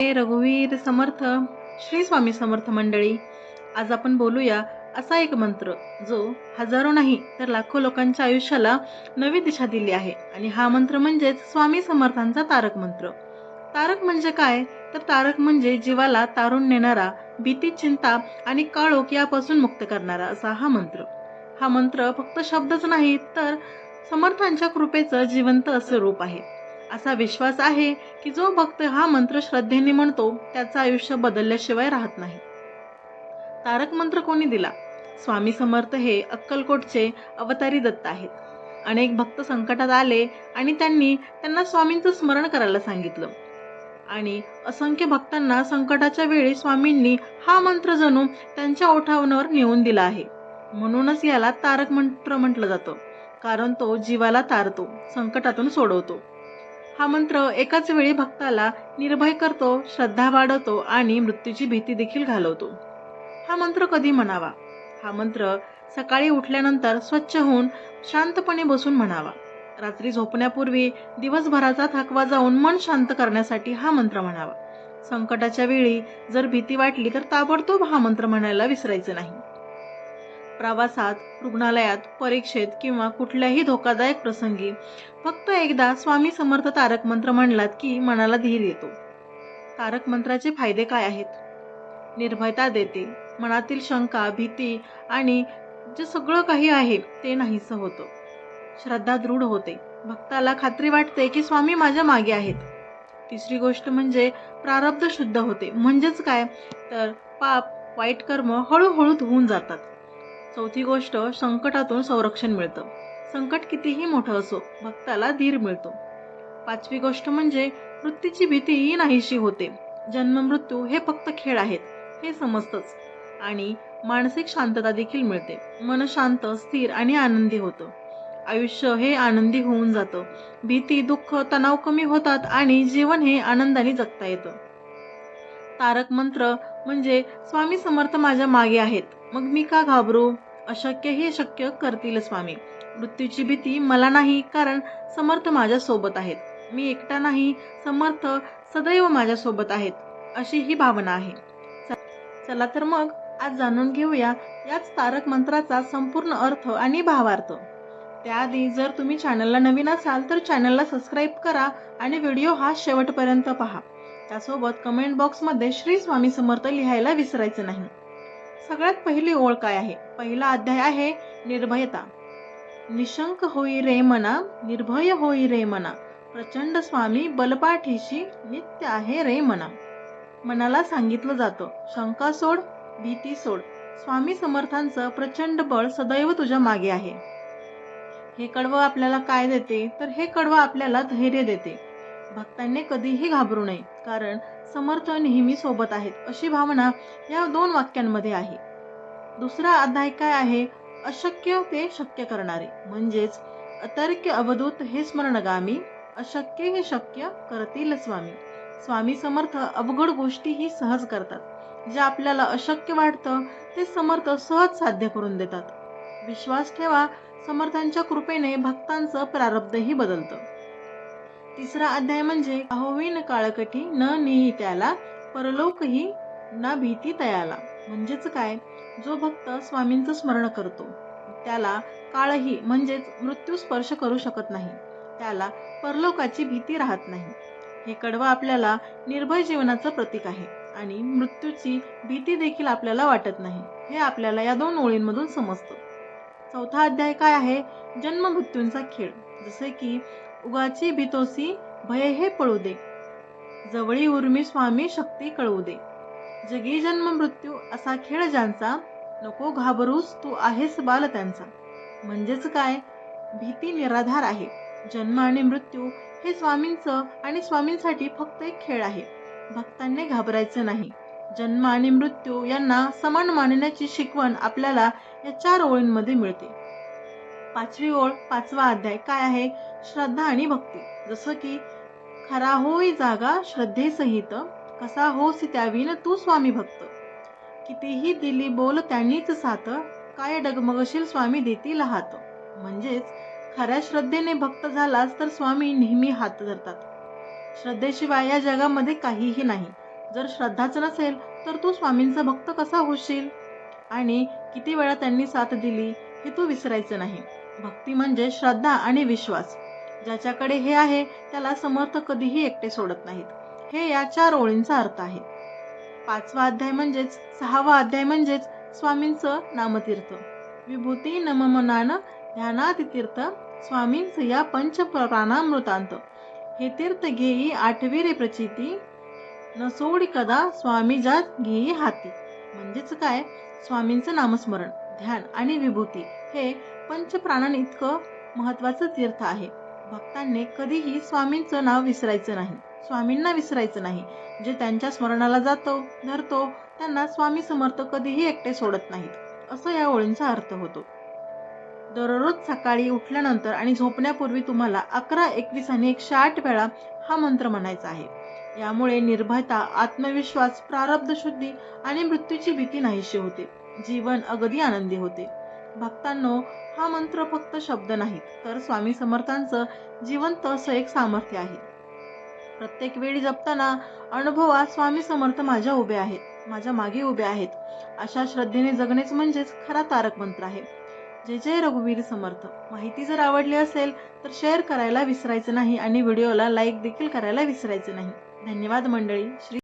हे रघुवीर समर्थ श्री स्वामी समर्थ मंडळी आज आपण बोलूया असा एक मंत्र जो हजारो नाही तर लाखो लोकांच्या आयुष्याला नवी दिशा दिली आहे. आणि हा मंत्र म्हणजेच स्वामी समर्थांचा तारक मंत्र. तारक म्हणजे काय? तर तारक म्हणजे जीवाला तारून नेणारा भीती चिंता आणि काळोख यापासून मुक्त करणारा असा हा मंत्र. हा मंत्र फक्त शब्दच नाही तर समर्थांच्या कृपेचं जिवंत असं रूप आहे. असा विश्वास आहे की जो भक्त हा मंत्र श्रद्धेने म्हणतो त्याचं आयुष्य बदलल्याशिवाय राहत नाही. तारक मंत्र कोणी दिला? स्वामी समर्थ हे अक्कलकोटचे अवतारी दत्त आहेत. अनेक भक्त संकटात आले आणि त्यांनी त्यांना स्वामींचं स्मरण करायला सांगितलं. आणि असंख्य भक्तांना संकटाच्या वेळी स्वामींनी हा मंत्र जणू त्यांच्या ओठावण्यावर नेऊन दिला आहे. म्हणूनच याला तारक मंत्र म्हटलं जातं. कारण तो जीवाला तारतो संकटातून सोडवतो. हा मंत्र एकाच वेळी भक्ताला निर्भय करतो श्रद्धा वाढवतो आणि मृत्यूची भीती देखील घालवतो. हा मंत्र कधी म्हणावा? हा मंत्र सकाळी उठल्यानंतर स्वच्छ होऊन शांतपणे बसून म्हणावा. रात्री झोपण्यापूर्वी दिवसभराचा थकवा जाऊन मन शांत करण्यासाठी हा मंत्र म्हणावा. संकटाच्या वेळी जर भीती वाटली तर ताबडतोब हा मंत्र म्हणायला विसरायचं नाही. प्रवासात रुग्णालयात परीक्षेत किंवा कुठल्याही धोकादायक प्रसंगी फक्त एकदा स्वामी समर्थ तारक मंत्र म्हणलात की मनाला धीर येतो. तारक मंत्राचे फायदे काय आहेत? निर्भयता देते मनातील शंका भीती आणि जे सगळं काही आहे ते नाहीसं होतं. श्रद्धा दृढ होते. भक्ताला खात्री वाटते की स्वामी माझ्या मागे आहेत. तिसरी गोष्ट म्हणजे प्रारब्ध शुद्ध होते. म्हणजेच काय? तर पाप वाईट कर्म हळूहळू धुवून जातात. चौथी गोष्ट संकटातून संरक्षण मिळतं. संकट कितीही मोठं असो भक्ताला धीर मिळतो. पाचवी गोष्ट म्हणजे मृत्यूची भीतीही नाहीशी होते. जन्म मृत्यू हे फक्त खेळ आहेत हे समजतंच. आणि मानसिक शांतता देखील मिळते. मन शांत स्थिर आणि आनंदी होतं. आयुष्य हे आनंदी होऊन जातं. भीती दुःख तणाव कमी होतात आणि जीवन हे आनंदाने जगता येतं. तारक मंत्र म्हणजे स्वामी समर्थ माझ्या मागे आहेत. मग मी का घाबरू? अशक्य हे शक्य करतील स्वामी. मृत्यूची भीती मला नाही कारण समर्थ माझ्या सोबत आहेत. मी एकटा नाही समर्थ सदैव माझ्या सोबत आहेत अशी ही भावना आहे. चला तर मग आज जाणून घेऊया याच तारक मंत्राचा संपूर्ण अर्थ आणि भावार्थ. त्याआधी जर तुम्ही चॅनलला नवीन असाल तर चॅनलला सबस्क्राईब करा आणि व्हिडिओ हा शेवटपर्यंत पहा. त्यासोबत कमेंट बॉक्समध्ये श्री स्वामी समर्थ लिहायला विसरायचं नाही. सगळ्यात पहिली ओळ काय आहे? पहिला अध्याय आहे निर्भयता. निशंक होई रे मना निर्भय होई रे मना. प्रचंड स्वामी बलपाठीशी नित्य आहे रे मना. मनाला सांगितलं जातं शंका सोड भीती सोड. स्वामी समर्थांचं प्रचंड बळ सदैव तुझ्या मागे आहे. हे कडवं आपल्याला काय देते? तर हे कडवं आपल्याला धैर्य देते. भक्तांनी कधीही घाबरू नये कारण समर्थ नेहमी सोबत आहेत अशी भावना या दोन वाक्यांमध्ये आहे. दुसरा अध्याय काय आहे? अशक्य ते शक्य करणारे. म्हणजेच अतर्क्य अवधूत हे स्मरणगामी अशक्य हे शक्य करतील स्वामी. स्वामी समर्थ अवघड गोष्टीही सहज करतात. जे आपल्याला अशक्य वाटतं ते समर्थ सहज साध्य करून देतात. विश्वास ठेवा समर्थांच्या कृपेने भक्तांचं प्रारब्धही बदलतं. तिसरा अध्याय म्हणजे अहोवीन काळकटी न नेही त्याला परलोकही ना भीती तयाला म्हणजेच काय? जो भक्त स्वामींचं स्मरण करतो त्याला काळही म्हणजेच मृत्यू स्पर्श करू शकत नाही. त्याला परलोकाची भीती राहत नाही. हे कडवं आपल्याला निर्भय जीवनाचं प्रतीक आहे आणि मृत्यूची भीती देखील आपल्याला वाटत नाही. हे आपल्याला या दोन ओळींमधून समजतं. चौथा अध्याय काय आहे? जन्म मृत्यूंचा खेळ. जसे की उगाची भीतोसी भय हे पळू दे. जवळी उर्मी स्वामी शक्ती कळवू दे. जगी जन्म मृत्यू असा खेळ ज्यांचा नको घाबरूस तू आहेस बाल त्यांचा. म्हणजेच काय? भीती निराधार आहे. जन्म आणि मृत्यू हे स्वामींचं आणि स्वामींसाठी फक्त एक खेळ आहे. भक्तांनी घाबरायचं नाही. जन्म आणि मृत्यू यांना समान मानण्याची शिकवण आपल्याला या चार ओळींमध्ये मिळते. पाचवी ओळ पाचवा अध्याय काय आहे? श्रद्धा आणि भक्ती. जसं की खरा होई जागा श्रद्धेसहित कसा होस त्याविन तू स्वामी भक्त. कितीही दिली बोल त्यांनीच साथ काय डगमगशील स्वामी देतील हात म्हणजेच खऱ्या श्रद्धेने भक्त झालास तर स्वामी नेहमी हात धरतात. श्रद्धेशिवाय या जगामध्ये काहीही नाही. जर श्रद्धाच नसेल तर तू स्वामींचा भक्त कसा होशील? आणि किती वेळा त्यांनी साथ दिली हे तू विसरायचं नाही. भक्ती म्हणजे श्रद्धा आणि विश्वास. ज्याच्याकडे हे आहे त्याला समर्थ कधीही एकटे सोडत नाहीत. हे या चार ओळींचा अर्थ आहे. पाचवा अध्याय म्हणजेच सहावा अध्याय म्हणजेच स्वामींचं नामतीर्थ. विभूती नममनान ध्यानातितीर्थ स्वामींचं या पंच प्राणामृतांत हे तीर्थ घेई आठवी रे प्रचिती न सोडी कदा स्वामी जात घेई हाती. म्हणजेच काय? स्वामींचं नामस्मरण ध्यान आणि विभूती हे पंचप्राणां इतकं महत्वाचं तीर्थ आहे. भक्तांनी कधीही स्वामींचं नाव विसरायचं नाही. स्वामींना विसरायचं नाही. जे त्यांच्या स्मरणाला जातो धरतो त्यांना स्वामी समर्थ कधीही एकटे सोडत नाहीत. असं या ओळींचा अर्थ होतो. दररोज सकाळी उठल्यानंतर आणि झोपण्यापूर्वी तुम्हाला अकरा एकवीस आणि एकशे आठ वेळा हा मंत्र म्हणायचा आहे. यामुळे निर्भयता आत्मविश्वास प्रारब्ध शुद्धी आणि मृत्यूची भीती नाहीशी होते. जीवन अगदी आनंदी होते. भक्तांनो हा मंत्र फक्त शब्द नाही तर स्वामी समर्थांचं जिवंत असं एक सामर्थ्य आहे. प्रत्येक वेळी जपताना अनुभवात स्वामी समर्थ माझ्या उभे आहेत माझ्या मागे उभे आहेत. अशा श्रद्धेने जगणेच म्हणजेच खरा तारक मंत्र आहे. जय जय रघुवीर समर्थ. माहिती जर आवडली असेल तर शेअर करायला विसरायचं नाही आणि व्हिडिओला लाईक देखील करायला विसरायचं नाही. धन्यवाद मंडळी. श्री